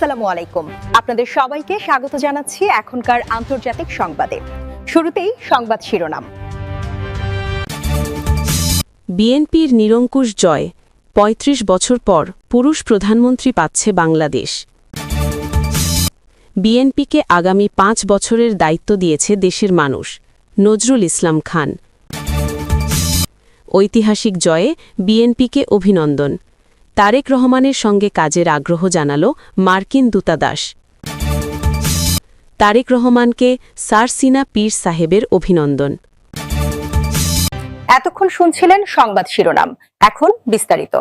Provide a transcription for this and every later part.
আসসালামু আলাইকুম। আপনাদের সবাইকে স্বাগত জানাচ্ছি এখনকার আন্তর্জাতিক সংবাদে। শুরুতেই সংবাদ শিরোনাম। বিএনপির নিরঙ্কুশ জয় ৩৫ বছর পর পুরুষ প্রধানমন্ত্রী পাচ্ছে বাংলাদেশ। বিএনপিকে আগামী পাঁচ বছরের দায়িত্ব দিয়েছে দেশের মানুষ, নজরুল ইসলাম খান। ঐতিহাসিক জয়ে বিএনপিকে অভিনন্দন। তারেক রহমানের সঙ্গে কাজের আগ্রহ জানাল মার্কিন দূতাদাস তারেক রহমানকে সারসিনা পীর সাহেবের অভিনন্দন। এতক্ষণ শুনছিলেন সংবাদ শিরোনাম এখন বিস্তারিত।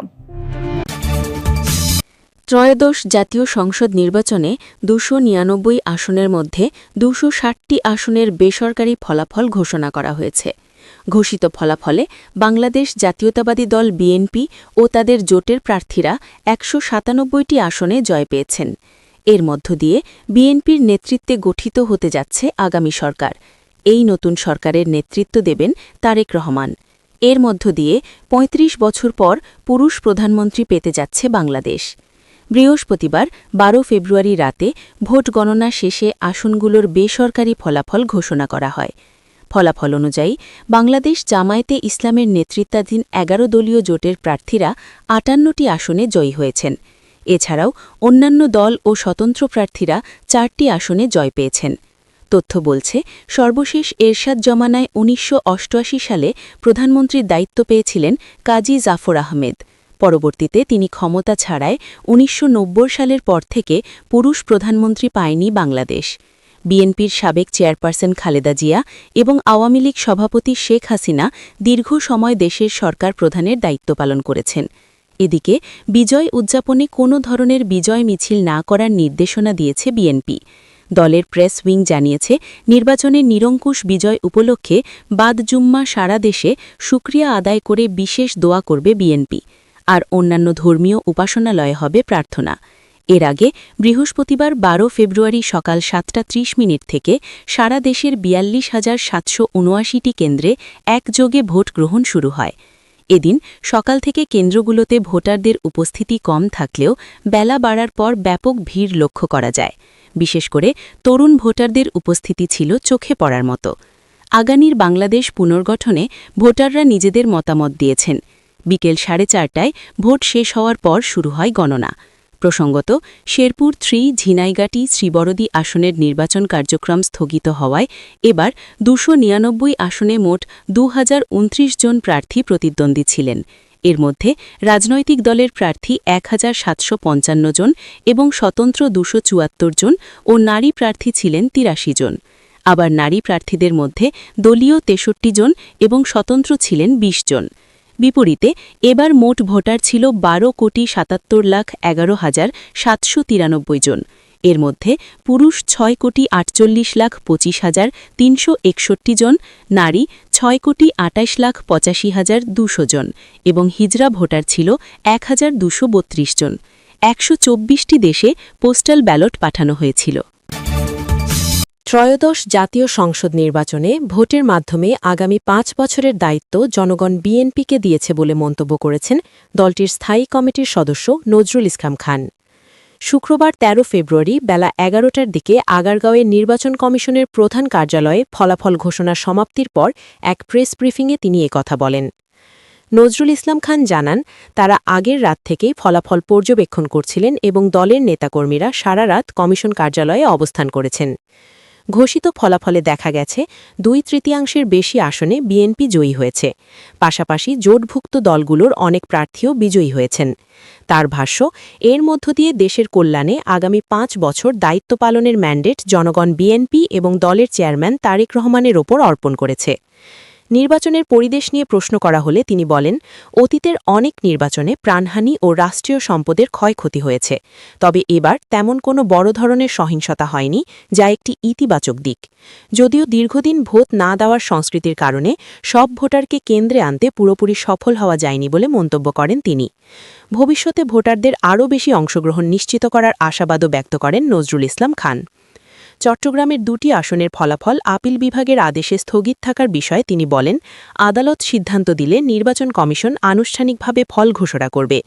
ত্রয়োদশ জাতীয় সংসদ নির্বাচনে দুশো নিরানব্বই আসনের মধ্যে দুশো ষাটটি আসনের বেসরকারি ফলাফল ঘোষণা করা হয়েছে। ঘোষিত ফলাফলে বাংলাদেশ জাতীয়তাবাদী দল বিএনপি ও তাদের জোটের প্রার্থীরা একশো সাতানব্বইটি আসনে জয় পেয়েছেন। এর মধ্য দিয়ে বিএনপির নেতৃত্বে গঠিত হতে যাচ্ছে আগামী সরকার। এই নতুন সরকারের নেতৃত্ব দেবেন তারেক রহমান। এর মধ্য দিয়ে ৩৫ বছর পর পুরুষ প্রধানমন্ত্রী পেতে যাচ্ছে বাংলাদেশ। বৃহস্পতিবার বারো ফেব্রুয়ারি রাতে ভোট গণনা শেষে আসনগুলোর বেসরকারি ফলাফল ঘোষণা করা হয়। ফলাফল অনুযায়ী, বাংলাদেশ জামায়াতে ইসলামের নেতৃত্বাধীন এগারো দলীয় জোটের প্রার্থীরা আটান্নটি আসনে জয়ী হয়েছেন। এছাড়াও, অন্যান্য দল ও স্বতন্ত্র প্রার্থীরা চারটি আসনে জয় পেয়েছেন। তথ্য বলছে, সর্বশেষ এরশাদ জমানায় উনিশশো অষ্টআশি সালে প্রধানমন্ত্রীর দায়িত্ব পেয়েছিলেন কাজী জাফর আহমেদ। পরবর্তীতে তিনি ক্ষমতা ছাড়ায় উনিশশো নব্বই সালের পর থেকে পুরুষ প্রধানমন্ত্রী পায়নি বাংলাদেশ। বিএনপির সাবেক চেয়ারপারসন খালেদা জিয়া এবং আওয়ামী লীগ সভাপতি শেখ হাসিনা দীর্ঘ সময় দেশের সরকার প্রধানের দায়িত্ব পালন করেছেন। এদিকে, বিজয় উদযাপনে কোনো ধরনের বিজয় মিছিল না করার নির্দেশনা দিয়েছে বিএনপি। দলের প্রেস উইং জানিয়েছে, নির্বাচনে নিরঙ্কুশ বিজয় উপলক্ষে বাদ জুম্মা সারা দেশে সুক্রিয়া আদায় করে বিশেষ দোয়া করবে বিএনপি। আর অন্যান্য ধর্মীয় উপাসনালয়ে হবে প্রার্থনা। এর আগে বৃহস্পতিবার বারো ফেব্রুয়ারি সকাল সাতটা ত্রিশ মিনিট থেকে সারা দেশের বিয়াল্লিশ হাজার সাতশো উনআশিটি কেন্দ্রে একযোগে ভোট গ্রহণ শুরু হয়। এদিন সকাল থেকে কেন্দ্রগুলোতে ভোটারদের উপস্থিতি কম থাকলেও বেলা বাড়ার পর ব্যাপক ভিড় লক্ষ্য করা যায়। বিশেষ করে তরুণ ভোটারদের উপস্থিতি ছিল চোখে পড়ার মতো। আগামীর বাংলাদেশ পুনর্গঠনে ভোটাররা নিজেদের মতামত দিয়েছেন। বিকেল সাড়ে চারটায় ভোট শেষ হওয়ার পর শুরু হয় গণনা। প্রসঙ্গত, শেরপুর থ্রি ঝিনাইগাটি শ্রীবরদী আসনের নির্বাচন কার্যক্রম স্থগিত হওয়ায় এবার দুশো আসনে মোট দু হাজার উনত্রিশ জন প্রার্থী প্রতিদ্বন্দ্বী ছিলেন। এর মধ্যে রাজনৈতিক দলের প্রার্থী এক হাজার সাতশো পঞ্চান্ন জন এবং স্বতন্ত্র দুশো জন ও নারী প্রার্থী ছিলেন তিরাশি জন। আবার নারী প্রার্থীদের মধ্যে দলীয় তেষট্টি জন এবং স্বতন্ত্র ছিলেন ২০ জন। বিপরীতে এবার মোট ভোটার ছিল বারো কোটি সাতাত্তর লাখ এগারো হাজার সাতশো তিরানব্বই জন। এর মধ্যে পুরুষ ছয় কোটি আটচল্লিশ লাখ পঁচিশ হাজার তিনশো একষট্টি জন, নারী ছয় কোটি আটাইশ লাখ পঁচাশি হাজার দুশো জন এবং হিজরা ভোটার ছিল এক হাজার দুশো বত্রিশ জন। একশো দেশে পোস্টাল ব্যালট পাঠানো হয়েছিল। ত্রয়োদশ জাতীয় সংসদ নির্বাচনে ভোটের মাধ্যমে আগামী পাঁচ বছরের দায়িত্ব জনগণ বিএনপিকে দিয়েছে বলে মন্তব্য করেছেন দলটির স্থায়ী কমিটির সদস্য নজরুল ইসলাম খান। শুক্রবার ১৩ ফেব্রুয়ারি বেলা এগারোটার দিকে আগারগাঁওয়ের নির্বাচন কমিশনের প্রধান কার্যালয়ে ফলাফল ঘোষণা সমাপ্তির পর এক প্রেস ব্রিফিংয়ে তিনি কথা বলেন। নজরুল ইসলাম খান জানান, তারা আগের রাত থেকেই ফলাফল পর্যবেক্ষণ করছিলেন এবং দলের নেতাকর্মীরা সারা রাত কমিশন কার্যালয়ে অবস্থান করেছেন। ঘোষিত ফলাফলে দেখা গেছে, দুই তৃতীয়াংশের বেশি আসনে বিএনপি জয়ী হয়েছে। পাশাপাশি জোটভুক্ত দলগুলোর অনেক প্রার্থীও বিজয়ী হয়েছেন। তার ভাষ্য, এর মধ্য দিয়ে দেশের কল্যাণে আগামী পাঁচ বছর দায়িত্ব পালনের ম্যান্ডেট জনগণ বিএনপি এবং দলের চেয়ারম্যান তারেক রহমানের ওপর অর্পণ করেছে। নির্বাচনের পরিবেশ নিয়ে প্রশ্ন করা হলে তিনি বলেন, অতীতের অনেক নির্বাচনে প্রাণহানি ও রাষ্ট্রীয় সম্পদের ক্ষয়ক্ষতি হয়েছে। তবে এবার তেমন কোনো বড় ধরনের সহিংসতা হয়নি, যা একটি ইতিবাচক দিক। যদিও দীর্ঘদিন ভোট না দেওয়ার সংস্কৃতির কারণে সব ভোটারকে কেন্দ্রে আনতে পুরোপুরি সফল হওয়া যায়নি বলে মন্তব্য করেন তিনি। ভবিষ্যতে ভোটারদের আরও বেশি অংশগ্রহণ নিশ্চিত করার আশাবাদও ব্যক্ত করেন নজরুল ইসলাম খান। চট্টগ্রামের দুটি আসনের ফলাফল আপিল বিভাগের আদেশে স্থগিত থাকার বিষয়ে তিনি বলেন, আদালত সিদ্ধান্ত দিলে নির্বাচন কমিশন আনুষ্ঠানিকভাবে ফল ঘোষণা করবে।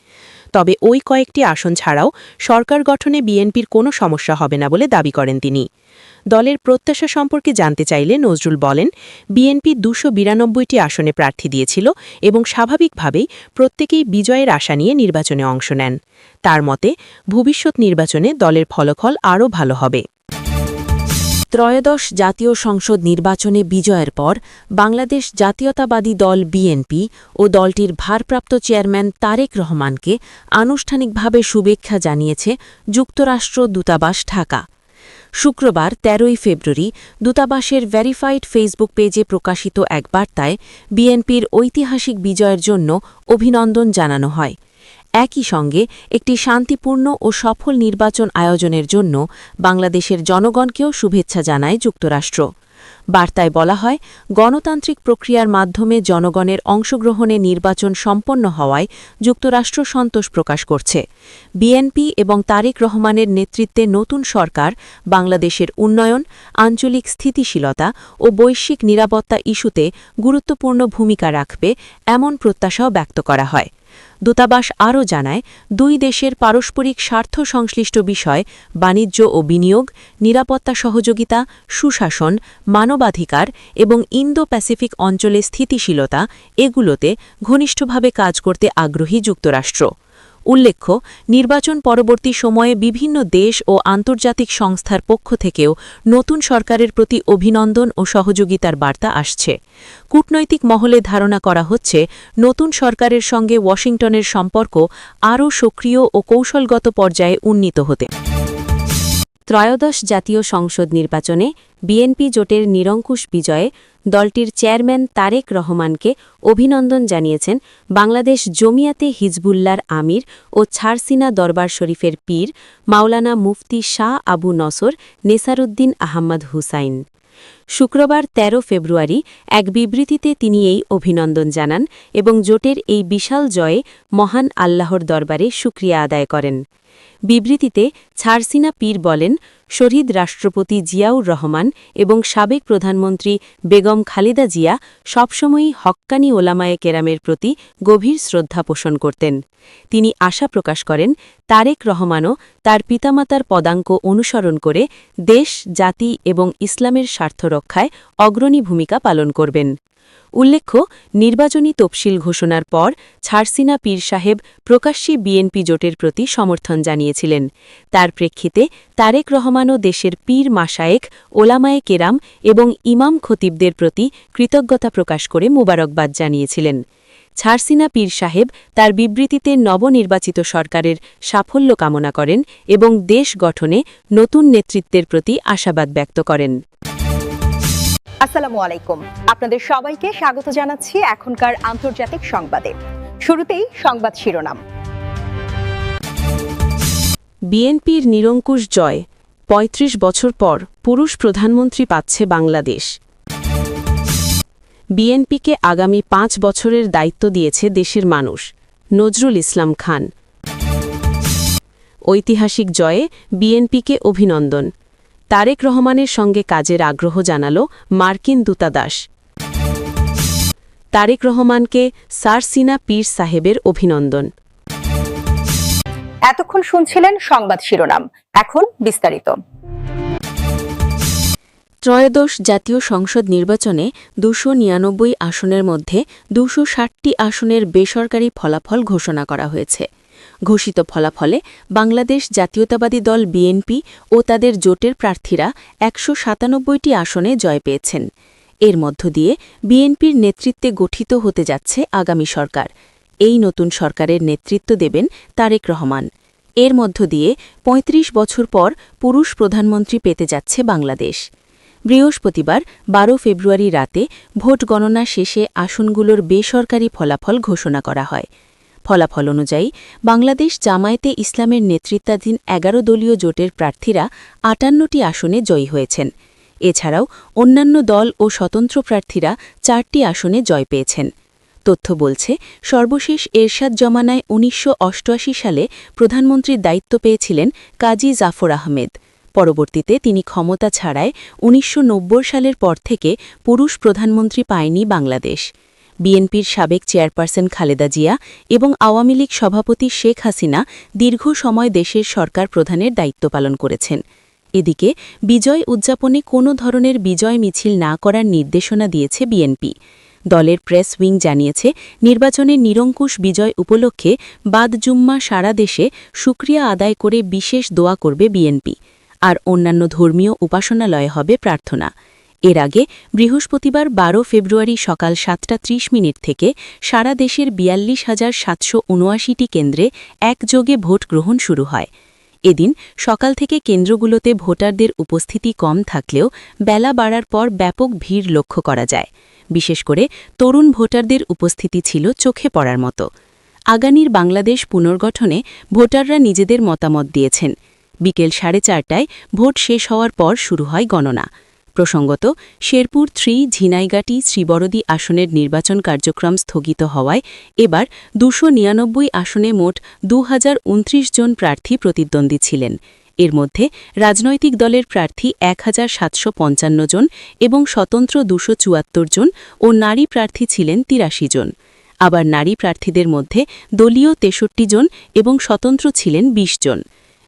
তবে ওই কয়েকটি আসন ছাড়াও সরকার গঠনে বিএনপির কোনো সমস্যা হবে না বলে দাবি করেন তিনি। দলের প্রত্যাশা সম্পর্কে জানতে চাইলে নজরুল বলেন, বিএনপি দুশো বিরানব্বইটি আসনে প্রার্থী দিয়েছিল এবং স্বাভাবিকভাবেই প্রত্যেকেই বিজয়ের আশা নিয়ে নির্বাচনে অংশ নেন। তার মতে, ভবিষ্যৎ নির্বাচনে দলের ফলাফল আরও ভালো হবে। ত্রয়োদশ জাতীয় সংসদ নির্বাচনে বিজয়ের পর বাংলাদেশ জাতীয়তাবাদী দল বিএনপি ও দলটির ভারপ্রাপ্ত চেয়ারম্যান তারেক রহমানকে আনুষ্ঠানিকভাবে শুভেচ্ছা জানিয়েছে যুক্তরাষ্ট্র দূতাবাস ঢাকা। শুক্রবার তেরোই ফেব্রুয়ারি দূতাবাসের ভেরিফাইড ফেসবুক পেজে প্রকাশিত এক বার্তায় বিএনপির ঐতিহাসিক বিজয়ের জন্য অভিনন্দন জানানো হয়। একই সঙ্গে একটি শান্তিপূর্ণ ও সফল নির্বাচন আয়োজনের জন্য বাংলাদেশের জনগণকেও শুভেচ্ছা জানায় যুক্তরাষ্ট্র। বার্তায় বলা হয়, গণতান্ত্রিক প্রক্রিয়ার মাধ্যমে জনগণের অংশগ্রহণে নির্বাচন সম্পন্ন হওয়ায় যুক্তরাষ্ট্র সন্তোষ প্রকাশ করছে। বিএনপি এবং তারেক রহমানের নেতৃত্বে নতুন সরকার, বাংলাদেশের উন্নয়ন, আঞ্চলিক স্থিতিশীলতা ও বৈশ্বিক নিরাপত্তা ইস্যুতে গুরুত্বপূর্ণ ভূমিকা রাখবে এমন প্রত্যাশাও ব্যক্ত করা হয়। দূতাবাস আরও জানায়, দুই দেশের পারস্পরিক স্বার্থ সংশ্লিষ্ট বিষয়, বাণিজ্য ও বিনিয়োগ, নিরাপত্তা সহযোগিতা, সুশাসন, মানবাধিকার এবং ইন্দো প্যাসিফিক অঞ্চলে স্থিতিশীলতা, এগুলোতে ঘনিষ্ঠভাবে কাজ করতে আগ্রহী যুক্তরাষ্ট্র। উল্লেখ্য, নির্বাচন পরবর্তী সময়ে বিভিন্ন দেশ ও আন্তর্জাতিক সংস্থার পক্ষ থেকেও নতুন সরকারের প্রতি অভিনন্দন ও সহযোগিতার বার্তা আসছে। কূটনৈতিক মহলে ধারণা করা হচ্ছে, নতুন সরকারের সঙ্গে ওয়াশিংটনের সম্পর্ক আরও সক্রিয় ও কৌশলগত পর্যায়ে উন্নীত হতে ত্রয়োদশ জাতীয় সংসদ নির্বাচনে বিএনপি জোটের নিরঙ্কুশ বিজয়ে দলটির চেয়ারম্যান তারেক রহমানকে অভিনন্দন জানিয়েছেন বাংলাদেশ জমিয়াতে হিজবুল্লার আমির ও ছারসিনা দরবার শরীফের পীর মাওলানা মুফতি শাহ আবু নসর নেসারুদ্দিন আহমদ হুসাইন। শুক্রবার ১৩ ফেব্রুয়ারি এক বিবৃতিতে তিনি এই অভিনন্দন জানান এবং জোটের এই বিশাল জয়ে মহান আল্লাহর দরবারে সুক্রিয়া আদায় করেন। বিবৃতিতে ছারসিনা পীর বলেন, শহীদ রাষ্ট্রপতি জিয়াউর রহমান এবং সাবেক প্রধানমন্ত্রী বেগম খালেদা জিয়া সবসময়ই হক্কানি ওলামায়ে কেরামের প্রতি গভীর শ্রদ্ধা পোষণ করতেন। তিনি আশা প্রকাশ করেন, তারেক রহমানও তার পিতামাতার পদাঙ্ক অনুসরণ করে দেশ, জাতি এবং ইসলামের স্বার্থ রক্ষায় অগ্রণী ভূমিকা পালন করবেন। উল্লেখ্য, নির্বাচনী তফসিল ঘোষণার পর ছারসিনা পীর সাহেব প্রকাশ্যে বিএনপি জোটের প্রতি সমর্থন জানিয়েছিলেন। তার প্রেক্ষিতে তারেক রহমানও দেশের পীর মাসায়েক ওলামায়ে কেরাম এবং ইমাম খতিবদের প্রতি কৃতজ্ঞতা প্রকাশ করে মুবারকবাদ জানিয়েছিলেন। ছারসিনা পীর সাহেব তার বিবৃতিতে নবনির্বাচিত সরকারের সাফল্য কামনা করেন এবং দেশ গঠনে নতুন নেতৃত্বের প্রতি আশাবাদ ব্যক্ত করেন। আসসালামু আলাইকুম। আপনাদের সবাইকে স্বাগত জানাচ্ছি এখনকার আন্তর্জাতিক সংবাদে। শুরুতেই সংবাদ শিরোনাম। বিএনপির নিরঙ্কুশ জয় ৩৫ বছর পর পুরুষ প্রধানমন্ত্রী পাচ্ছে বাংলাদেশ। বিএনপিকে আগামী পাঁচ বছরের দায়িত্ব দিয়েছে দেশের মানুষ, নজরুল ইসলাম খান। ঐতিহাসিক জয়ে বিএনপিকে অভিনন্দন। তারেক রহমানের সঙ্গে কাজের আগ্রহ জানাল মার্কিন দূতাদাস তারেক রহমানকে সারসিনা পীর সাহেবের অভিনন্দন। এতক্ষণ শুনছিলেন সংবাদ শিরোনাম এখন বিস্তারিত। ত্রয়োদশ জাতীয় সংসদ নির্বাচনে দুশো নিরানব্বই আসনের মধ্যে দুশো ষাটটি আসনের বেসরকারি ফলাফল ঘোষণা করা হয়েছে। ঘোষিত ফলাফলে বাংলাদেশ জাতীয়তাবাদী দল বিএনপি ও তাদের জোটের প্রার্থীরা একশো আসনে জয় পেয়েছেন। এর মধ্য দিয়ে বিএনপির নেতৃত্বে গঠিত হতে যাচ্ছে আগামী সরকার। এই নতুন সরকারের নেতৃত্ব দেবেন তারেক রহমান। এর মধ্য দিয়ে ৩৫ বছর পর পুরুষ প্রধানমন্ত্রী পেতে যাচ্ছে বাংলাদেশ। বৃহস্পতিবার বারো ফেব্রুয়ারি রাতে ভোট গণনা শেষে আসনগুলোর বেসরকারি ফলাফল ঘোষণা করা হয়। ফলাফল অনুযায়ী, বাংলাদেশ জামায়াতে ইসলামের নেতৃত্বাধীন এগারো দলীয় জোটের প্রার্থীরা আটান্নটি আসনে জয়ী হয়েছেন। এছাড়াও, অন্যান্য দল ও স্বতন্ত্র প্রার্থীরা চারটি আসনে জয় পেয়েছেন। তথ্য বলছে, সর্বশেষ এরশাদ জমানায় উনিশশো অষ্টআশি সালে প্রধানমন্ত্রীর দায়িত্ব পেয়েছিলেন কাজী জাফর আহমেদ। পরবর্তীতে তিনি ক্ষমতা ছাড়ায় উনিশশো নব্বই সালের পর থেকে পুরুষ প্রধানমন্ত্রী পায়নি বাংলাদেশ। বিএনপির সাবেক চেয়ারপারসন খালেদা জিয়া এবং আওয়ামী লীগ সভাপতি শেখ হাসিনা দীর্ঘ সময় দেশের সরকার প্রধানের দায়িত্ব পালন করেছেন। এদিকে, বিজয় উদযাপনে কোনো ধরনের বিজয় মিছিল না করার নির্দেশনা দিয়েছে বিএনপি। দলের প্রেস উইং জানিয়েছে নির্বাচনের নিরঙ্কুশ বিজয় উপলক্ষে বাদ জুম্মা সারা দেশে সুক্রিয়া আদায় করে বিশেষ দোয়া করবে বিএনপি। আর অন্যান্য ধর্মীয় উপাসনালয়ে হবে প্রার্থনা। এর আগে বৃহস্পতিবার বারো ফেব্রুয়ারি সকাল সাতটা ত্রিশ মিনিট থেকে সারা দেশের বিয়াল্লিশ হাজার সাতশো উনআশিটি কেন্দ্রে একযোগে ভোট গ্রহণ শুরু হয়। এদিন সকাল থেকে কেন্দ্রগুলোতে ভোটারদের উপস্থিতি কম থাকলেও বেলা বাড়ার পর ব্যাপক ভিড় লক্ষ্য করা যায়। বিশেষ করে তরুণ ভোটারদের উপস্থিতি ছিল চোখে পড়ার মতো। আগামীর বাংলাদেশ পুনর্গঠনে ভোটাররা নিজেদের মতামত দিয়েছেন। বিকেল সাড়ে চারটায় ভোট শেষ হওয়ার পর শুরু হয় গণনা। প্রসঙ্গত, শেরপুর থ্রি ঝিনাইগাটি শ্রীবরদী আসনের নির্বাচন কার্যক্রম স্থগিত হওয়ায় এবার দুশো নিরানব্বই আসনে মোট দু হাজার উনত্রিশ জন প্রার্থী প্রতিদ্বন্দ্বী ছিলেন। এর মধ্যে রাজনৈতিক দলের প্রার্থী এক হাজার সাতশো পঞ্চান্ন জন এবং স্বতন্ত্র দুশো জন ও নারী প্রার্থী ছিলেন তিরাশি জন। আবার নারী প্রার্থীদের মধ্যে দলীয় তেষট্টি জন এবং স্বতন্ত্র ছিলেন ২০ জন।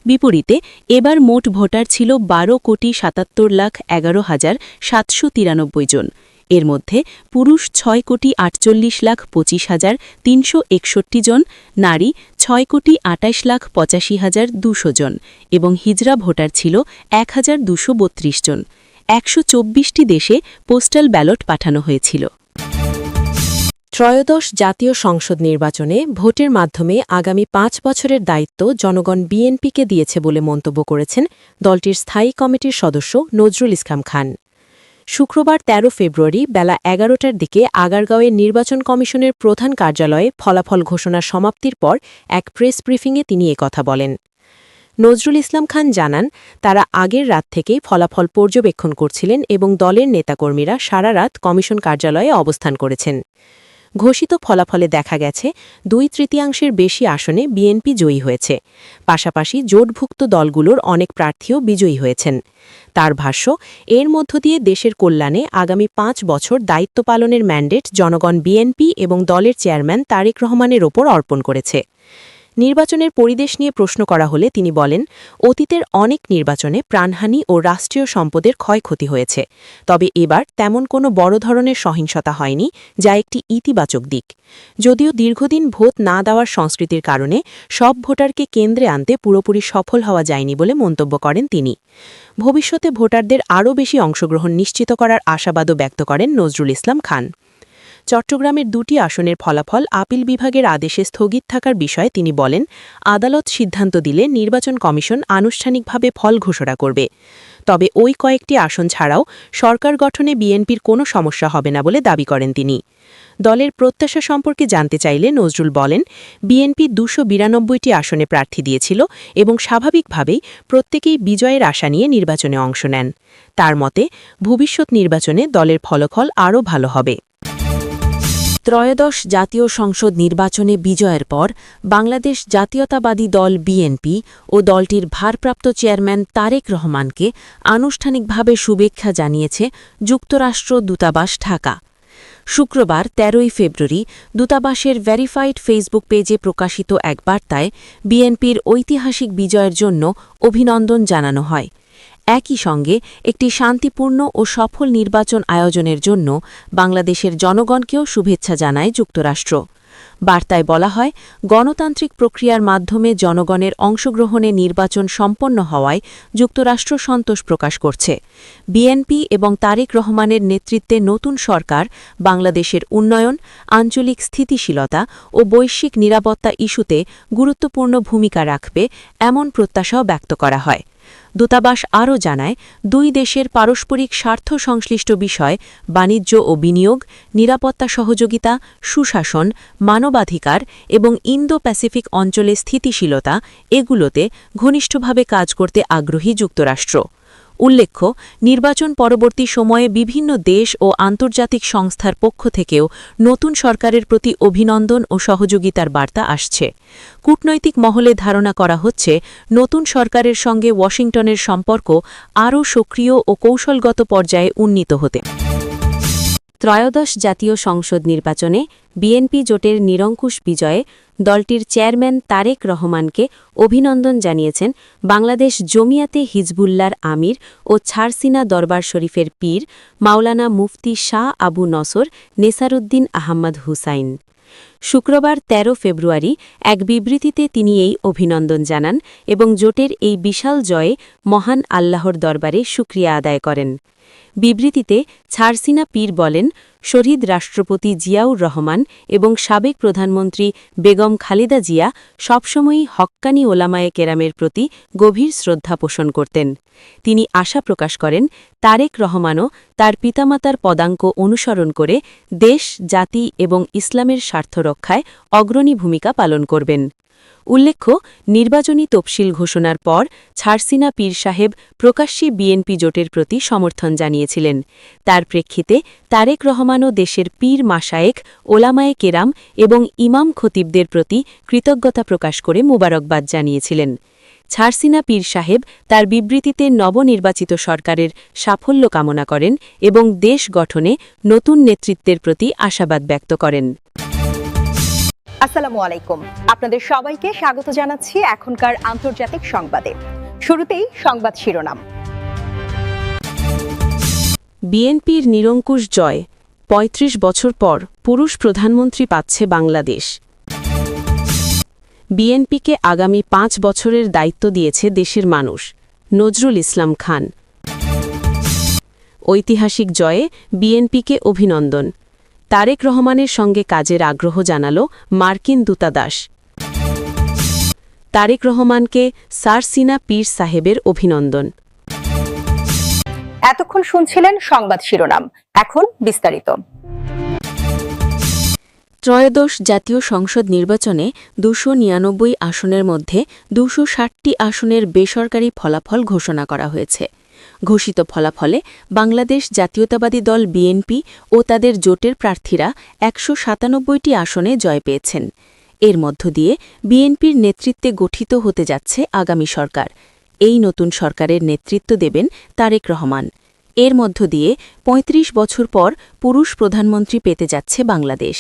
বিপরীতে এবার মোট ভোটার ছিল বারো কোটি সাতাত্তর লাখ এগারো হাজার সাতশো তিরানব্বই জন। এর মধ্যে পুরুষ ছয় কোটি আটচল্লিশ লাখ পঁচিশ হাজার তিনশো একষট্টি জন, নারী ছয় কোটি আটাইশ লাখ পঁচাশি হাজার দুশো জন এবং হিজরা ভোটার ছিল এক হাজার দুশো জন। একশো দেশে পোস্টাল ব্যালট পাঠানো হয়েছিল। ত্রয়োদশ জাতীয় সংসদ নির্বাচনে ভোটের মাধ্যমে আগামী পাঁচ বছরের দায়িত্ব জনগণ বিএনপিকে দিয়েছে বলে মন্তব্য করেছেন দলটির স্থায়ী কমিটির সদস্য নজরুল ইসলাম খান। শুক্রবার ১৩ ফেব্রুয়ারি বেলা এগারোটার দিকে আগারগাঁওয়ের নির্বাচন কমিশনের প্রধান কার্যালয়ে ফলাফল ঘোষণা সমাপ্তির পর এক প্রেস ব্রিফিংয়ে তিনি কথা বলেন। নজরুল ইসলাম খান জানান, তারা আগের রাত থেকেই ফলাফল পর্যবেক্ষণ করছিলেন এবং দলের নেতাকর্মীরা সারা রাত কমিশন কার্যালয়ে অবস্থান করেছেন। ঘোষিত ফলাফলে দেখা গেছে, দুই তৃতীয়াংশের বেশি আসনে বিএনপি জয়ী হয়েছে। পাশাপাশি জোটভুক্ত দলগুলোর অনেক প্রার্থীও বিজয়ী হয়েছেন। তার ভাষ্য, এর মধ্য দিয়ে দেশের কল্যাণে আগামী পাঁচ বছর দায়িত্ব পালনের ম্যান্ডেট জনগণ বিএনপি এবং দলের চেয়ারম্যান তারেক রহমানের ওপর অর্পণ করেছে। নির্বাচনের পরিবেশ নিয়ে প্রশ্ন করা হলে তিনি বলেন, অতীতের অনেক নির্বাচনে প্রাণহানি ও রাষ্ট্রীয় সম্পদের ক্ষয়ক্ষতি হয়েছে। তবে এবার তেমন কোনো বড় ধরনের সহিংসতা হয়নি, যা একটি ইতিবাচক দিক। যদিও দীর্ঘদিন ভোট না দেওয়ার সংস্কৃতির কারণে সব ভোটারকে কেন্দ্রে আনতে পুরোপুরি সফল হওয়া যায়নি বলে মন্তব্য করেন তিনি। ভবিষ্যতে ভোটারদের আরও বেশি অংশগ্রহণ নিশ্চিত করার আশাবাদও ব্যক্ত করেন নজরুল ইসলাম খান। চট্টগ্রামের দুটি আসনের ফলাফল আপিল বিভাগের আদেশে স্থগিত থাকার বিষয়ে তিনি বলেন, আদালত সিদ্ধান্ত দিলে নির্বাচন কমিশন আনুষ্ঠানিকভাবে ফল ঘোষণা করবে। তবে ওই কয়েকটি আসন ছাড়াও সরকার গঠনে বিএনপির কোনো সমস্যা হবে না বলে দাবি করেন তিনি। দলের প্রত্যাশা সম্পর্কে জানতে চাইলে নজরুল বলেন, বিএনপি দুশো বিরানব্বইটি আসনে প্রার্থী দিয়েছিল এবং স্বাভাবিকভাবেই প্রত্যেকেই বিজয়ের আশা নিয়ে নির্বাচনে অংশ নেন। তার মতে, ভবিষ্যৎ নির্বাচনে দলের ফলাফল আরও ভালো হবে। ত্রয়োদশ জাতীয় সংসদ নির্বাচনে বিজয়ের পর বাংলাদেশ জাতীয়তাবাদী দল বিএনপি ও দলটির ভারপ্রাপ্ত চেয়ারম্যান তারেক রহমানকে আনুষ্ঠানিকভাবে শুভেচ্ছা জানিয়েছে যুক্তরাষ্ট্র দূতাবাস ঢাকা। শুক্রবার ১৩ই ফেব্রুয়ারি দূতাবাসের ভেরিফাইড ফেসবুক পেজে প্রকাশিত এক বার্তায় বিএনপির ঐতিহাসিক বিজয়ের জন্য অভিনন্দন জানানো হয়। একই সঙ্গে একটি শান্তিপূর্ণ ও সফল নির্বাচন আয়োজনের জন্য বাংলাদেশের জনগণকেও শুভেচ্ছা জানায় যুক্তরাষ্ট্র। বার্তায় বলা হয়, গণতান্ত্রিক প্রক্রিয়ার মাধ্যমে জনগণের অংশগ্রহণে নির্বাচন সম্পন্ন হওয়ায় যুক্তরাষ্ট্র সন্তোষ প্রকাশ করছে। বিএনপি এবং তারেক রহমানের নেতৃত্বে নতুন সরকার, বাংলাদেশের উন্নয়ন, আঞ্চলিক স্থিতিশীলতা ও বৈশ্বিক নিরাপত্তা ইস্যুতে গুরুত্বপূর্ণ ভূমিকা রাখবে এমন প্রত্যাশাও ব্যক্ত করা হয়। দূতাবাস আরও জানায়, দুই দেশের পারস্পরিক স্বার্থ সংশ্লিষ্ট বিষয়, বাণিজ্য ও বিনিয়োগ, নিরাপত্তা সহযোগিতা, সুশাসন, মানবাধিকার এবং ইন্দো প্যাসিফিক অঞ্চলে স্থিতিশীলতা, এগুলোতে ঘনিষ্ঠভাবে কাজ করতে আগ্রহী যুক্তরাষ্ট্র। উল্লেখ্য, নির্বাচন পরবর্তী সময়ে বিভিন্ন দেশ ও আন্তর্জাতিক সংস্থার পক্ষ থেকেও নতুন সরকারের প্রতি অভিনন্দন ও সহযোগিতার বার্তা আসছে। কূটনৈতিক মহলে ধারণা করা হচ্ছে, নতুন সরকারের সঙ্গে ওয়াশিংটনের সম্পর্ক আরও সক্রিয় ও কৌশলগত পর্যায়ে উন্নীত হতে ত্রয়োদশ জাতীয় সংসদ নির্বাচনে বিএনপি জোটের নিরঙ্কুশ বিজয়ে দলটির চেয়ারম্যান তারেক রহমানকে অভিনন্দন জানিয়েছেন বাংলাদেশ জমিয়াতে হিজবুল্লার আমির ও ছারসিনা দরবার শরীফের পীর মাওলানা মুফতি শাহ আবু নসর নেসারুদ্দিন আহম্মদ হুসাইন। শুক্রবার ১৩ ফেব্রুয়ারি এক বিবৃতিতে তিনি এই অভিনন্দন জানান এবং জোটের এই বিশাল জয়ে মহান আল্লাহর দরবারে সুক্রিয়া আদায় করেন। বিবৃতিতে ছারসিনা পীর বলেন, শহীদ রাষ্ট্রপতি জিয়াউর রহমান এবং সাবেক প্রধানমন্ত্রী বেগম খালেদা জিয়া সবসময়ই হক্কানি ওলামায়ে কেরামের প্রতি গভীর শ্রদ্ধা পোষণ করতেন। তিনি আশা প্রকাশ করেন, তারেক রহমানও তার পিতামাতার পদাঙ্ক অনুসরণ করে দেশ, জাতি এবং ইসলামের স্বার্থ রক্ষায় অগ্রণী ভূমিকা পালন করবেন। উল্লেখ্য, নির্বাচনী তফসিল ঘোষণার পর ছারসিনা পীর সাহেব প্রকাশ্যে বিএনপি জোটের প্রতি সমর্থন জানিয়েছিলেন। তার প্রেক্ষিতে তারেক রহমানও দেশের পীর মাসায়েক ওলামায়ে কেরাম এবং ইমাম খতিবদের প্রতি কৃতজ্ঞতা প্রকাশ করে মোবারকবাদ জানিয়েছিলেন। ছারসিনা পীর সাহেব তার বিবৃতিতে নবনির্বাচিত সরকারের সাফল্য কামনা করেন এবং দেশ গঠনে নতুন নেতৃত্বের প্রতি আশাবাদ ব্যক্ত করেন। আসসালামু আলাইকুম। আপনাদের সবাইকে স্বাগত জানাচ্ছি এখনকার আন্তর্জাতিক সংবাদে। শুরুতেই সংবাদ শিরোনাম। বিএনপির নিরঙ্কুশ জয় ৩৫ বছর পর পুরুষ প্রধানমন্ত্রী পাচ্ছে বাংলাদেশ। বিএনপিকে আগামী পাঁচ বছরের দায়িত্ব দিয়েছে দেশের মানুষ, নজরুল ইসলাম খান। ঐতিহাসিক জয়ে বিএনপিকে অভিনন্দন। তারেক রহমানের সঙ্গে কাজের আগ্রহ জানাল মার্কিন দূতাদাস তারেক রহমানকে সারসিনা পীর সাহেবের অভিনন্দন। এতক্ষণ শুনছিলেন সংবাদ শিরোনাম এখন বিস্তারিত। ত্রয়োদশ জাতীয় সংসদ নির্বাচনে দুশো নিরানব্বই আসনের মধ্যে দুশো ষাটটি আসনের বেসরকারি ফলাফল ঘোষণা করা হয়েছে। ঘোষিত ফলাফলে বাংলাদেশ জাতীয়তাবাদী দল বিএনপি ও তাদের জোটের প্রার্থীরা একশো সাতানব্বইটি আসনে জয় পেয়েছেন। এর মধ্য দিয়ে বিএনপির নেতৃত্বে গঠিত হতে যাচ্ছে আগামী সরকার। এই নতুন সরকারের নেতৃত্ব দেবেন তারেক রহমান। এর মধ্য দিয়ে ৩৫ বছর পর পুরুষ প্রধানমন্ত্রী পেতে যাচ্ছে বাংলাদেশ।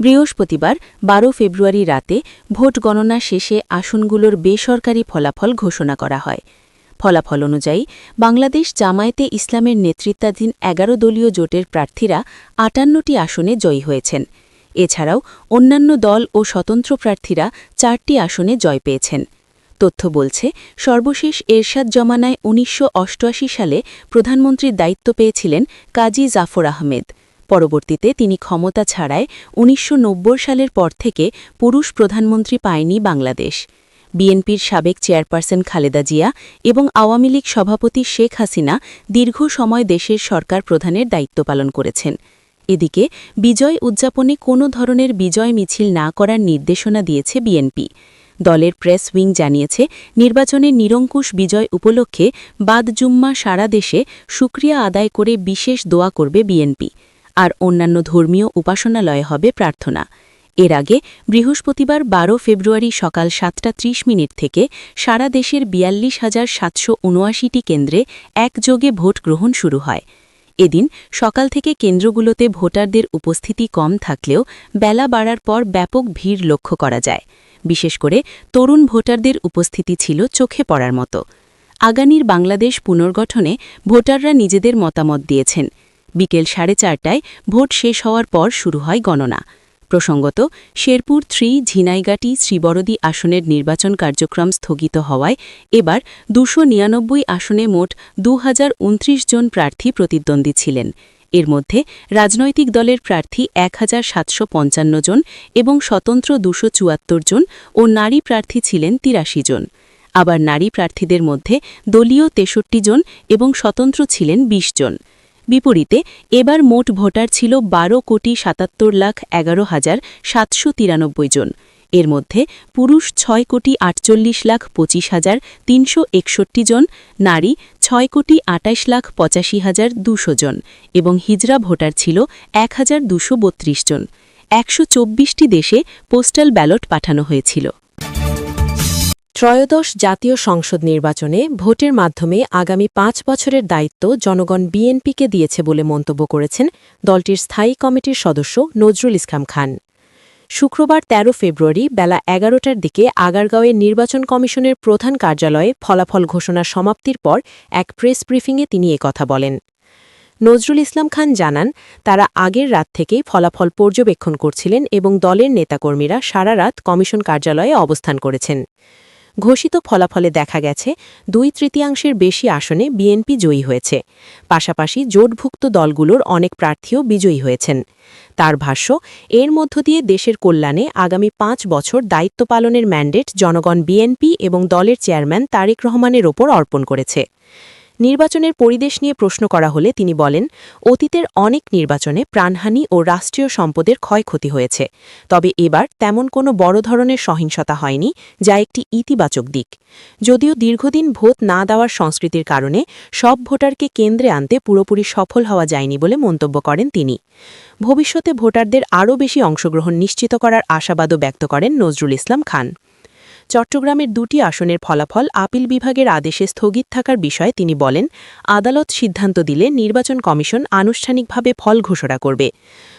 বৃহস্পতিবার বারো ফেব্রুয়ারি রাতে ভোট গণনা শেষে আসনগুলোর বেসরকারি ফলাফল ঘোষণা করা হয়। ফলাফল অনুযায়ী, বাংলাদেশ জামায়াতে ইসলামের নেতৃত্বাধীন এগারো দলীয় জোটের প্রার্থীরা আটান্নটি আসনে জয়ী হয়েছেন। এছাড়াও, অন্যান্য দল ও স্বতন্ত্র প্রার্থীরা চারটি আসনে জয় পেয়েছেন। তথ্য বলছে, সর্বশেষ এরশাদ জমানায় উনিশশো অষ্টআশি সালে প্রধানমন্ত্রীর দায়িত্ব পেয়েছিলেন কাজী জাফর আহমেদ। পরবর্তীতে তিনি ক্ষমতা ছাড়ায় উনিশশো নব্বই সালের পর থেকে পুরুষ প্রধানমন্ত্রী পায়নি বাংলাদেশ। বিএনপির সাবেক চেয়ারপারসন খালেদা জিয়া এবং আওয়ামী লীগ সভাপতি শেখ হাসিনা দীর্ঘ সময় দেশের সরকার প্রধানের দায়িত্ব পালন করেছেন। এদিকে, বিজয় উদযাপনে কোনো ধরনের বিজয় মিছিল না করার নির্দেশনা দিয়েছে বিএনপি। দলের প্রেস উইং জানিয়েছে, নির্বাচনে নিরঙ্কুশ বিজয় উপলক্ষে বাদ জুম্মা সারা দেশে সুক্রিয়া আদায় করে বিশেষ দোয়া করবে বিএনপি। আর অন্যান্য ধর্মীয় উপাসনালয়ে হবে প্রার্থনা। এর আগে বৃহস্পতিবার বারো ফেব্রুয়ারি সকাল সাতটা ত্রিশ মিনিট থেকে সারা দেশের বিয়াল্লিশ হাজার সাতশো উনআশিটি কেন্দ্রে একযোগে ভোট গ্রহণ শুরু হয়। এদিন সকাল থেকে কেন্দ্রগুলোতে ভোটারদের উপস্থিতি কম থাকলেও বেলা বাড়ার পর ব্যাপক ভিড় লক্ষ্য করা যায়। বিশেষ করে তরুণ ভোটারদের উপস্থিতি ছিল চোখে পড়ার মতো। আগামীর বাংলাদেশ পুনর্গঠনে ভোটাররা নিজেদের মতামত দিয়েছেন। বিকেল সাড়ে চারটায় ভোট শেষ হওয়ার পর শুরু হয় গণনা। প্রসঙ্গত, শেরপুর থ্রি ঝিনাইগাটি শ্রীবরদী আসনের নির্বাচন কার্যক্রম স্থগিত হওয়ায় এবার দুশো আসনে মোট দু হাজার উনত্রিশ জন প্রার্থী প্রতিদ্বন্দ্বী ছিলেন। এর মধ্যে রাজনৈতিক দলের প্রার্থী এক হাজার সাতশো পঞ্চান্ন জন এবং স্বতন্ত্র দুশো জন ও নারী প্রার্থী ছিলেন তিরাশি জন। আবার নারী প্রার্থীদের মধ্যে দলীয় তেষট্টি জন এবং স্বতন্ত্র ছিলেন ২০ জন। বিপরীতে এবার মোট ভোটার ছিল বারো কোটি সাতাত্তর লাখ এগারো হাজার সাতশো তিরানব্বই জন। এর মধ্যে পুরুষ ছয় কোটি আটচল্লিশ লাখ পঁচিশ হাজার তিনশো একষট্টি জন, নারী ছয় কোটি আটাইশ লাখ পঁচাশি হাজার দুশো জন এবং হিজরা ভোটার ছিল এক হাজার দুশো বত্রিশ জন। একশো দেশে পোস্টাল ব্যালট পাঠানো হয়েছিল। ত্রয়োদশ জাতীয় সংসদ নির্বাচনে ভোটের মাধ্যমে আগামী পাঁচ বছরের দায়িত্ব জনগণ বিএনপিকে দিয়েছে বলে মন্তব্য করেছেন দলটির স্থায়ী কমিটির সদস্য নজরুল ইসলাম খান। শুক্রবার ১৩ ফেব্রুয়ারি বেলা এগারোটার দিকে আগারগাঁওয়ের নির্বাচন কমিশনের প্রধান কার্যালয়ে ফলাফল ঘোষণা সমাপ্তির পর এক প্রেস ব্রিফিংয়ে তিনি কথা বলেন। নজরুল ইসলাম খান জানান, তারা আগের রাত থেকেই ফলাফল পর্যবেক্ষণ করছিলেন এবং দলের নেতাকর্মীরা সারা রাত কমিশন কার্যালয়ে অবস্থান করেছেন। ঘোষিত ফলাফলে দেখা গেছে, দুই তৃতীয়াংশের বেশি আসনে বিএনপি জয়ী হয়েছে। পাশাপাশি জোটভুক্ত দলগুলোর অনেক প্রার্থীও বিজয়ী হয়েছেন। তার ভাষ্য, এর মধ্য দিয়ে দেশের কল্যাণে আগামী পাঁচ বছর দায়িত্ব পালনের ম্যান্ডেট জনগণ বিএনপি এবং দলের চেয়ারম্যান তারেক রহমানের ওপর অর্পণ করেছে। নির্বাচনের পরিবেশ নিয়ে প্রশ্ন করা হলে তিনি বলেন, অতীতের অনেক নির্বাচনে প্রাণহানি ও রাষ্ট্রীয় সম্পদের ক্ষয়ক্ষতি হয়েছে। তবে এবার তেমন কোনো বড় ধরনের সহিংসতা হয়নি, যা একটি ইতিবাচক দিক। যদিও দীর্ঘদিন ভোট না দেওয়ার সংস্কৃতির কারণে সব ভোটারকে কেন্দ্রে আনতে পুরোপুরি সফল হওয়া যায়নি বলে মন্তব্য করেন তিনি। ভবিষ্যতে ভোটারদের আরও বেশি অংশগ্রহণ নিশ্চিত করার আশাবাদও ব্যক্ত করেন নজরুল ইসলাম খান। চট্টগ্রামের দুটি আসনের ফলাফল আপিল বিভাগের আদেশে স্থগিত থাকার বিষয়ে তিনি বলেন, আদালত সিদ্ধান্ত দিলে নির্বাচন কমিশন আনুষ্ঠানিকভাবে ফল ঘোষণা করবে।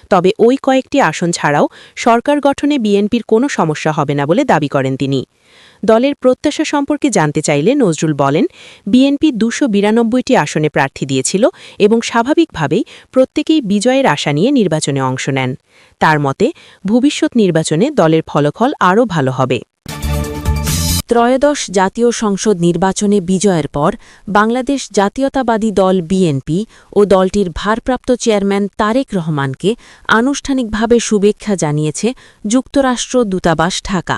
তবে ওই কয়েকটি আসন ছাড়াও সরকার গঠনে বিএনপির কোনো সমস্যা হবে না বলে দাবি করেন তিনি। দলের প্রত্যাশা সম্পর্কে জানতে চাইলে নজরুল বলেন, বিএনপি দুশো বিরানব্বইটি আসনে প্রার্থী দিয়েছিল এবং স্বাভাবিকভাবেই প্রত্যেকেই বিজয়ের আশা নিয়ে নির্বাচনে অংশ নেন। তার মতে, ভবিষ্যৎ নির্বাচনে দলের ফলাফল আরও ভালো হবে। ত্রয়োদশ জাতীয় সংসদ নির্বাচনে বিজয়ের পর বাংলাদেশ জাতীয়তাবাদী দল বিএনপি ও দলটির ভারপ্রাপ্ত চেয়ারম্যান তারেক রহমানকে আনুষ্ঠানিকভাবে শুভেচ্ছা জানিয়েছে যুক্তরাষ্ট্র দূতাবাস ঢাকা।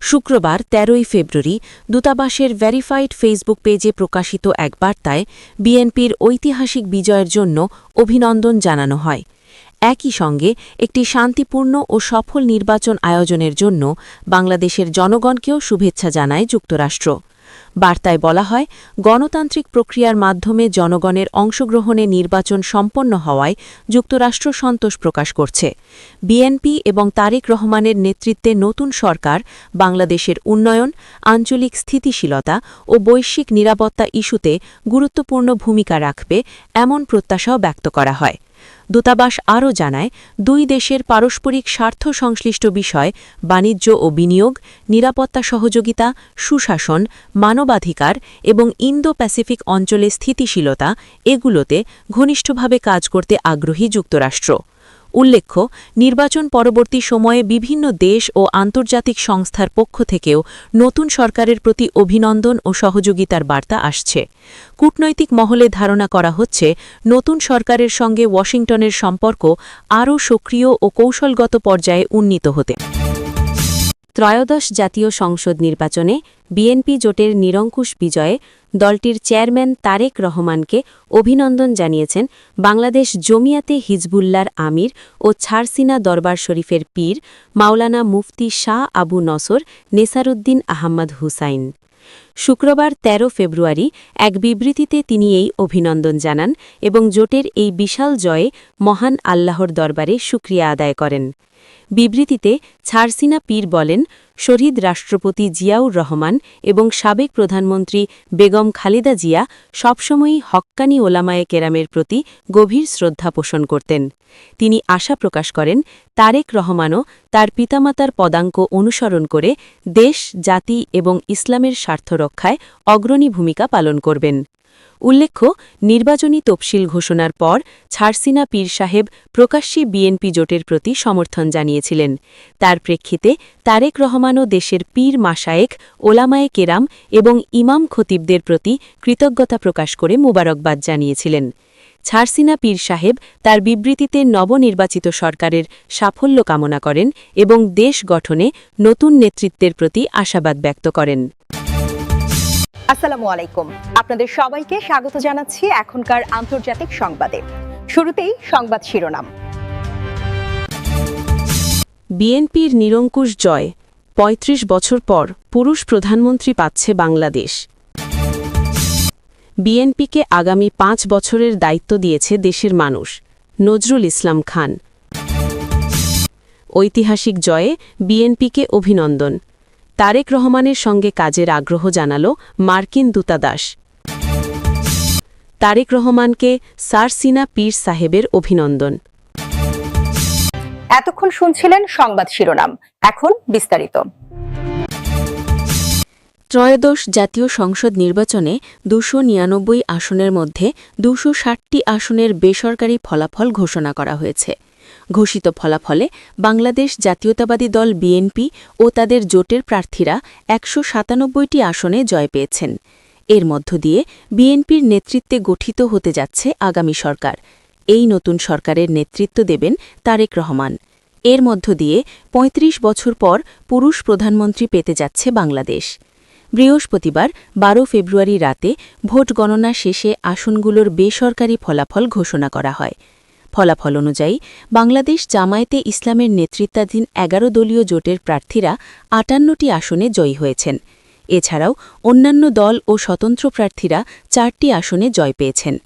শুক্রবার ১৩ই ফেব্রুয়ারি দূতাবাসের ভেরিফাইড ফেসবুক পেজে প্রকাশিত এক বার্তায় বিএনপির ঐতিহাসিক বিজয়ের জন্য অভিনন্দন জানানো হয়। একই সঙ্গে একটি শান্তিপূর্ণ ও সফল নির্বাচন আয়োজনের জন্য বাংলাদেশের জনগণকেও শুভেচ্ছা জানায় যুক্তরাষ্ট্র। বার্তায় বলা হয়, গণতান্ত্রিক প্রক্রিয়ার মাধ্যমে জনগণের অংশগ্রহণে নির্বাচন সম্পন্ন হওয়ায় যুক্তরাষ্ট্র সন্তোষ প্রকাশ করছে। বিএনপি এবং তারেক রহমানের নেতৃত্বে নতুন সরকার, বাংলাদেশের উন্নয়ন, আঞ্চলিক স্থিতিশীলতা ও বৈশ্বিক নিরাপত্তা ইস্যুতে গুরুত্বপূর্ণ ভূমিকা রাখবে এমন প্রত্যাশাও ব্যক্ত করা হয়। দূতাবাস আরও জানায়, দুই দেশের পারস্পরিক স্বার্থ সংশ্লিষ্ট বিষয়, বাণিজ্য ও বিনিয়োগ, নিরাপত্তা সহযোগিতা, সুশাসন, মানবাধিকার এবং ইন্দো প্যাসিফিক অঞ্চলে স্থিতিশীলতা, এগুলোতে ঘনিষ্ঠভাবে কাজ করতে আগ্রহী যুক্তরাষ্ট্র। উল্লেখ্য, নির্বাচন পরবর্তী সময়ে বিভিন্ন দেশ ও আন্তর্জাতিক সংস্থার পক্ষ থেকেও নতুন সরকারের প্রতি অভিনন্দন ও সহযোগিতার বার্তা আসছে। কূটনৈতিক মহলে ধারণা করা হচ্ছে, নতুন সরকারের সঙ্গে ওয়াশিংটনের সম্পর্ক আরও সক্রিয় ও কৌশলগত পর্যায়ে উন্নীত হতে ত্রয়োদশ জাতীয় সংসদ নির্বাচনে বিএনপি জোটের নিরঙ্কুশ বিজয়ে দলটির চেয়ারম্যান তারেক রহমানকে অভিনন্দন জানিয়েছেন বাংলাদেশ জমিয়াতে হিজবুল্লার আমির ও ছারসিনা দরবার শরীফের পীর মাওলানা মুফতি শাহ আবু নসর নেসারুদ্দিন আহম্মদ হুসাইন। শুক্রবার ১৩ ফেব্রুয়ারি এক বিবৃতিতে তিনি এই অভিনন্দন জানান এবং জোটের এই বিশাল জয়ে মহান আল্লাহর দরবারে সুক্রিয়া আদায় করেন। বিবৃতিতে ছারসিনা পীর বলেন, শহীদ রাষ্ট্রপতি জিয়াউর রহমান এবং সাবেক প্রধানমন্ত্রী বেগম খালেদা জিয়া সবসময়ই হক্কানি ওলামায়ে কেরামের প্রতি গভীর শ্রদ্ধা পোষণ করতেন। তিনি আশা প্রকাশ করেন, তারেক রহমানও তার পিতামাতার পদাঙ্ক অনুসরণ করে দেশ, জাতি এবং ইসলামের স্বার্থ রক্ষায় অগ্রণী ভূমিকা পালন করবেন। উল্লেখ্য, নির্বাচনী তফসিল ঘোষণার পর ছারসিনা পীর সাহেব প্রকাশ্যে বিএনপি জোটের প্রতি সমর্থন জানিয়েছিলেন। তার প্রেক্ষিতে তারেক রহমানও দেশের পীর মাসায়েক ওলামায়ে কেরাম এবং ইমাম খতিবদের প্রতি কৃতজ্ঞতা প্রকাশ করে মুবারকবাদ জানিয়েছিলেন। ছারসিনা পীর সাহেব তার বিবৃতিতে নবনির্বাচিত সরকারের সাফল্য কামনা করেন এবং দেশ গঠনে নতুন নেতৃত্বের প্রতি আশাবাদ ব্যক্ত করেন। আসসালামু আলাইকুম। আপনাদের সবাইকে স্বাগত জানাচ্ছি এখনকার আন্তর্জাতিক সংবাদে। শুরুতেই সংবাদ শিরোনাম। বিএনপির নিরঙ্কুশ জয় ৩৫ বছর পর পুরুষ প্রধানমন্ত্রী পাচ্ছে বাংলাদেশ। বিএনপিকে আগামী পাঁচ বছরের দায়িত্ব দিয়েছে দেশের মানুষ, নজরুল ইসলাম খান। ঐতিহাসিক জয়ে বিএনপিকে অভিনন্দন। তারেক রহমানের সঙ্গে কাজের আগ্রহ জানাল মার্কিন দূতাদাস তারেক রহমানকে সারসিনা পীর সাহেবের অভিনন্দন। এতক্ষণ শুনছিলেন সংবাদ শিরোনাম এখন বিস্তারিত। ত্রয়োদশ জাতীয় সংসদ নির্বাচনে দুশো নিরানব্বই আসনের মধ্যে দুশো ষাটটি আসনের বেসরকারি ফলাফল ঘোষণা করা হয়েছে। ঘোষিত ফলাফলে বাংলাদেশ জাতীয়তাবাদী দল বিএনপি ও তাদের জোটের প্রার্থীরা একশো সাতানব্বইটি আসনে জয় পেয়েছেন। এর মধ্য দিয়ে বিএনপির নেতৃত্বে গঠিত হতে যাচ্ছে আগামী সরকার। এই নতুন সরকারের নেতৃত্ব দেবেন তারেক রহমান। এর মধ্য দিয়ে ৩৫ বছর পর পুরুষ প্রধানমন্ত্রী পেতে যাচ্ছে বাংলাদেশ। বৃহস্পতিবার বারো ফেব্রুয়ারি রাতে ভোট গণনা শেষে আসনগুলোর বেসরকারি ফলাফল ঘোষণা করা হয়। ফলাফল অনুযায়ী, বাংলাদেশ জামায়াতে ইসলামের নেতৃত্বাধীন এগারো দলীয় জোটের প্রার্থীরা আটান্নটি আসনে জয়ী হয়েছেন। এছাড়াও, অন্যান্য দল ও স্বতন্ত্র প্রার্থীরা চারটি আসনে জয় পেয়েছেন।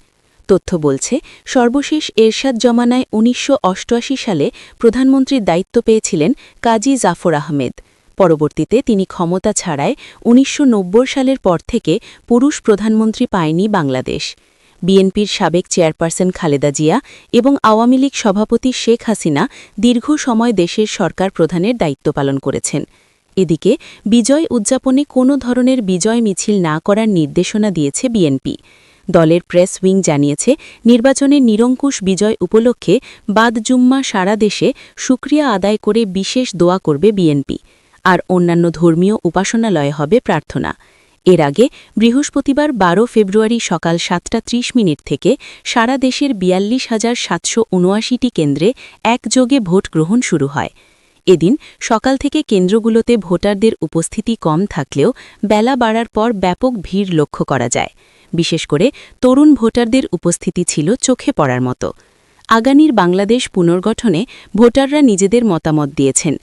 তথ্য বলছে, সর্বশেষ এরশাদ জমানায় উনিশশো অষ্টআশি সালে প্রধানমন্ত্রীর দায়িত্ব পেয়েছিলেন কাজী জাফর আহমেদ। পরবর্তীতে তিনি ক্ষমতা ছাড়ায় উনিশশো নব্বই সালের পর থেকে পুরুষ প্রধানমন্ত্রী পায়নি বাংলাদেশ। বিএনপির সাবেক চেয়ারপারসন খালেদা জিয়া এবং আওয়ামী লীগ সভাপতি শেখ হাসিনা দীর্ঘ সময় দেশের সরকার প্রধানের দায়িত্ব পালন করেছেন। এদিকে, বিজয় উদযাপনে কোনো ধরনের বিজয় মিছিল না করার নির্দেশনা দিয়েছে বিএনপি। দলের প্রেস উইং জানিয়েছে নির্বাচনের নিরঙ্কুশ বিজয় উপলক্ষে বাদ জুম্মা সারা দেশে সুক্রিয়া আদায় করে বিশেষ দোয়া করবে বিএনপি। আর অন্যান্য ধর্মীয় উপাসনালয়ে হবে প্রার্থনা। এর আগে বৃহস্পতিবার বারো ফেব্রুয়ারি সকাল সাতটা ত্রিশ মিনিট থেকে সারা দেশের বিয়াল্লিশ হাজার সাতশো উনআশিটি কেন্দ্রে একযোগে ভোট গ্রহণ শুরু হয়। এদিন সকাল থেকে কেন্দ্রগুলোতে ভোটারদের উপস্থিতি কম থাকলেও বেলা বাড়ার পর ব্যাপক ভিড় লক্ষ্য করা যায়। বিশেষ করে তরুণ ভোটারদের উপস্থিতি ছিল চোখে পড়ার মতো। আগামীর বাংলাদেশ পুনর্গঠনে ভোটাররা নিজেদের মতামত দিয়েছেন।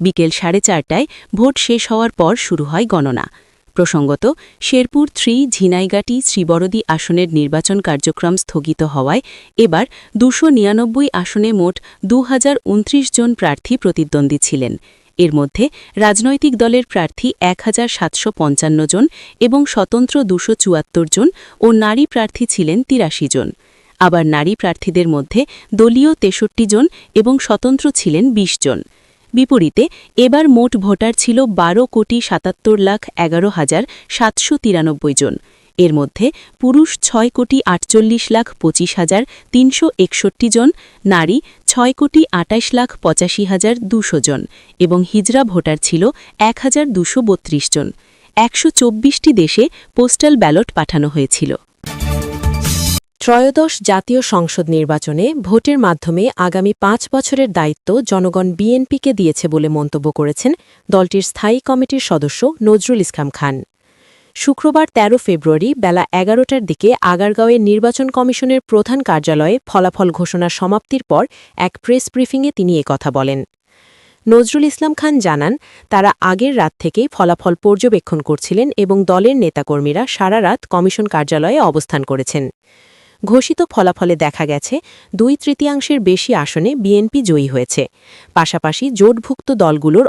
বিকেল সাড়ে চারটায় ভোট শেষ হওয়ার পর শুরু হয় গণনা। প্রসঙ্গত, শেরপুর থ্রি ঝিনাইগাটি শ্রীবরদী আসনের নির্বাচন কার্যক্রম স্থগিত হওয়ায় এবার দুশো নিরানব্বই আসনে মোট দু হাজার উনত্রিশ জন প্রার্থী প্রতিদ্বন্দ্বী ছিলেন। এর মধ্যে রাজনৈতিক দলের প্রার্থী এক হাজার সাতশো পঞ্চান্ন জন এবং স্বতন্ত্র দুশো জন ও নারী প্রার্থী ছিলেন তিরাশি জন। আবার নারী প্রার্থীদের মধ্যে দলীয় তেষট্টি জন এবং স্বতন্ত্র ছিলেন ২০ জন। বিপরীতে এবার মোট ভোটার ছিল বারো কোটি সাতাত্তর লাখ এগারো হাজার সাতশো তিরানব্বই জন। এর মধ্যে পুরুষ ছয় কোটি আটচল্লিশ লাখ পঁচিশ হাজার তিনশো একষট্টি জন, নারী ছয় কোটি আটাইশ লাখ পঁচাশি হাজার দুশো জন এবং হিজরা ভোটার ছিল এক হাজার দুশো জন। একশো দেশে পোস্টাল ব্যালট পাঠানো হয়েছিল। ত্রয়োদশ জাতীয় সংসদ নির্বাচনে ভোটের মাধ্যমে আগামী পাঁচ বছরের দায়িত্ব জনগণ বিএনপিকে দিয়েছে বলে মন্তব্য করেছেন দলটির স্থায়ী কমিটির সদস্য নজরুল ইসলাম খান। শুক্রবার ১৩ ফেব্রুয়ারি বেলা এগারোটার দিকে আগারগাঁওয়ের নির্বাচন কমিশনের প্রধান কার্যালয়ে ফলাফল ঘোষণা সমাপ্তির পর এক প্রেস ব্রিফিংয়ে তিনি কথা বলেন। নজরুল ইসলাম খান জানান, তারা আগের রাত থেকেই ফলাফল পর্যবেক্ষণ করছিলেন এবং দলের নেতাকর্মীরা সারা রাত কমিশন কার্যালয়ে অবস্থান করেছেন। ঘোষিত ফলাফলে দেখা গেছে দুই তৃতীয়াংশের বেশি আসনে বিএনপি জয়ী হয়েছে। পাশাপাশি জোটভুক্ত দলগুলোর